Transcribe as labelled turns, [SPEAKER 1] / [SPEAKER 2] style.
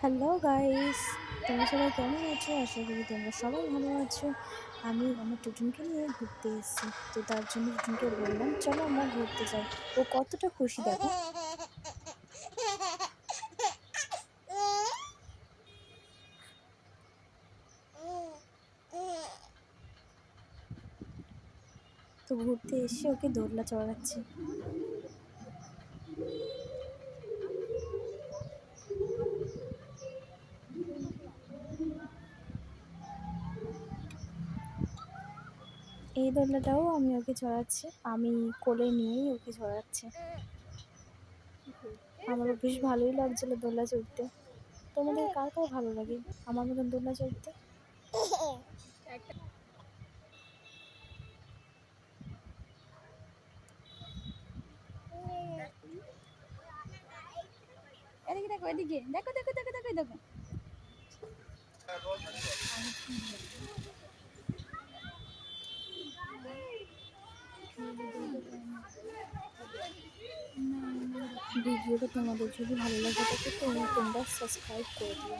[SPEAKER 1] Hello guys, তোমরা সবাই কেমন আছো? আশা করি তোমরা সবাই ভালো আছো। আমি আমার টুটুনকে নিয়ে ঘুরতে এসেছি। তো তার জন্য টুটুনকে বললাম, চলো আমরা ঘুরতে যাই। ও কতটা খুশি, দেখো। তো ঘুরতে এসে ওকে দোলনা চড়াচ্ছি। এই দোলনাটাও আমি ওকে চড়াচ্ছি আমি কোলে নিয়েই ওকে চড়াচ্ছি আমারও বেশ ভালোই লাগছিল দোলনা চড়তে। তোমাদের কার কার ভালো লাগে? আমার মতন দোলনা চড়তে?
[SPEAKER 2] এদিকে দেখো এদিকে। দেখো দেখো দেখো দেখো দেখো।
[SPEAKER 1] ভিডিওটা তোমাদের যদি ভালো লাগে থাকে তোমরা সাবস্ক্রাইব করে দিও।